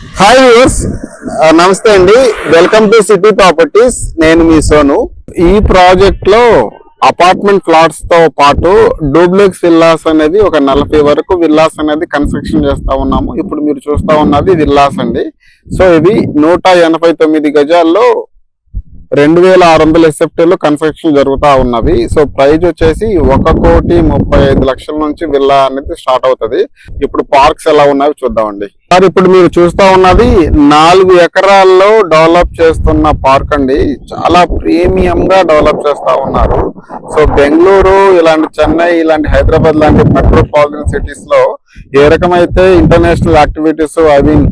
Hi views నమస్తే అండి. Welcome to city properties నేను మీ సోను. ఈ ప్రాజెక్ట్లో అపార్ట్మెంట్ ఫ్లాట్స్తో పాటు డూప్లెక్స్ విల్లాస్ అనేది ఒక నలభై వరకు విల్లాస్ అనేది కన్స్ట్రక్షన్ చేస్తా ఉన్నాము. ఇప్పుడు మీరు చూస్తా ఉన్నది విల్లాస్ అండి. సో ఇది నూట ఎనభై తొమ్మిది గజాల్లో రెండు వేల ఆరు వందల ఎస్ఎఫ్టీలో కన్స్ట్రక్షన్ జరుగుతా ఉన్నవి. సో ప్రైజ్ వచ్చేసి ఒక కోటి ముప్పై ఐదు లక్షల నుంచి విల్లా అనేది స్టార్ట్ అవుతది. ఇప్పుడు పార్క్స్ ఎలా ఉన్నాయో చూద్దామండి. సార్ ఇప్పుడు మీరు చూస్తా ఉన్నది నాలుగు ఎకరాల్లో డెవలప్ చేస్తున్న పార్క్ అండి. చాలా ప్రీమియం గా డెవలప్ చేస్తా ఉన్నారు. సో బెంగళూరు ఇలాంటి చెన్నై ఇలాంటి హైదరాబాద్ లాంటి మెట్రోపాలిటన్ సిటీస్లో ఏ రకమైతే ఇంటర్నేషనల్ యాక్టివిటీస్ ఐ మీన్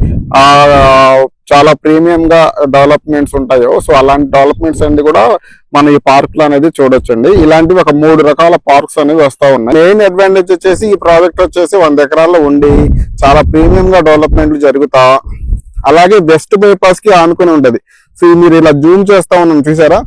చాలా ప్రీమియం గా డెవలప్మెంట్స్ ఉంటాయో సో అలాంటి డెవలప్మెంట్స్ అన్ని కూడా మన ఈ పార్క్లో అనేది చూడొచ్చండి. ఇలాంటివి ఒక మూడు రకాల పార్క్స్ అనేవి వస్తా ఉన్నాయి. మెయిన్ అడ్వాంటేజ్ వచ్చేసి ఈ ప్రాజెక్ట్ వచ్చేసి వంద ఎకరాల్లో ఉండి చాలా ప్రీమియం గా డెవలప్మెంట్లు జరుగుతా. అలాగే వెస్ట్ బైపాస్కి ఆనుకుని ఉంటది. సో మీరు ఇలా జూమ్ చేస్తా ఉన్నాం చూసారా?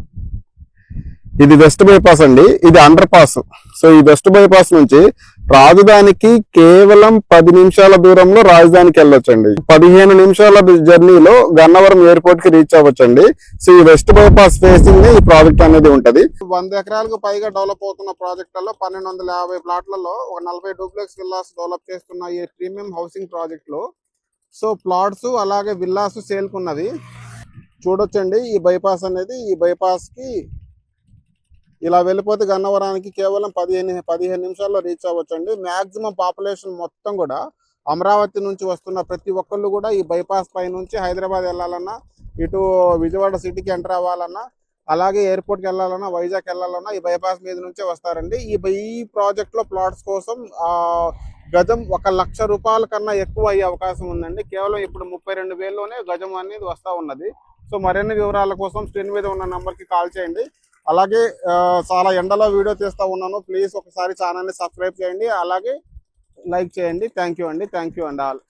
ఇది వెస్ట్ బైపాస్ అండి. ఇది అండర్ పాస్ సో ఈ వెస్ట్ బైపాస్ నుంచి రాజధానికి కేవలం పది నిమిషాల దూరంలో రాజధానికి వెళ్ళొచ్చండి. పదిహేను నిమిషాల జర్నీలో గన్నవరం ఎయిర్పోర్ట్కి రీచ్ అవ్వచ్చండి. సో ఈ వెస్ట్ బైపాస్ ఫేసింగ్ ఈ ప్రాజెక్ట్ అనేది ఉంటది. వంద ఎకరాలకు పైగా డెవలప్ అవుతున్న ప్రాజెక్టులలో పన్నెండు వందల యాభై ప్లాట్లలో ఒక నలభై డూప్లెక్స్ విల్లాస్ డెవలప్ చేస్తున్న ఈ ప్రీమియం హౌసింగ్ ప్రాజెక్ట్లో సో ప్లాట్స్ అలాగే విల్లాస్ సేల్కున్నది చూడొచ్చండి ఈ బైపాస్ అనేది. ఈ బైపాస్కి ఇలా వెళ్ళిపోతే గన్నవరానికి కేవలం పదిహేను పదిహేను నిమిషాల్లో రీచ్ అవ్వచ్చండి. మాక్సిమం పాపులేషన్ మొత్తం కూడా అమరావతి నుంచి వస్తున్న ప్రతి ఒక్కళ్ళు కూడా ఈ బైపాస్ పై నుంచి హైదరాబాద్ వెళ్ళాలన్నా ఇటు విజయవాడ సిటీకి ఎంటర్ అవ్వాలన్నా అలాగే ఎయిర్పోర్ట్కి వెళ్ళాలన్నా వైజాగ్ వెళ్ళాలన్నా ఈ బైపాస్ మీద నుంచే వస్తారండి. ఈ బై- ఈ ప్రాజెక్ట్లో ప్లాట్స్ కోసం గజం ఒక లక్ష రూపాయల కన్నా ఎక్కువ అయ్యే అవకాశం ఉందండి. కేవలం ఇప్పుడు ముప్పై రెండు వేల్లోనే గజం అనేది వస్తా ఉన్నది. సో మరిన్ని వివరాల కోసం స్క్రీన్ మీద ఉన్న నెంబర్కి కాల్ చేయండి. అలాగే చాలా ఎండలో వీడియో తీస్తా ఉన్నాను. ప్లీజ్ ఒకసారి ఛానల్ని సబ్స్క్రైబ్ చేయండి. అలాగే లైక్ చేయండి. థ్యాంక్ యూ అండి. థ్యాంక్ యూ అండి ఆల్.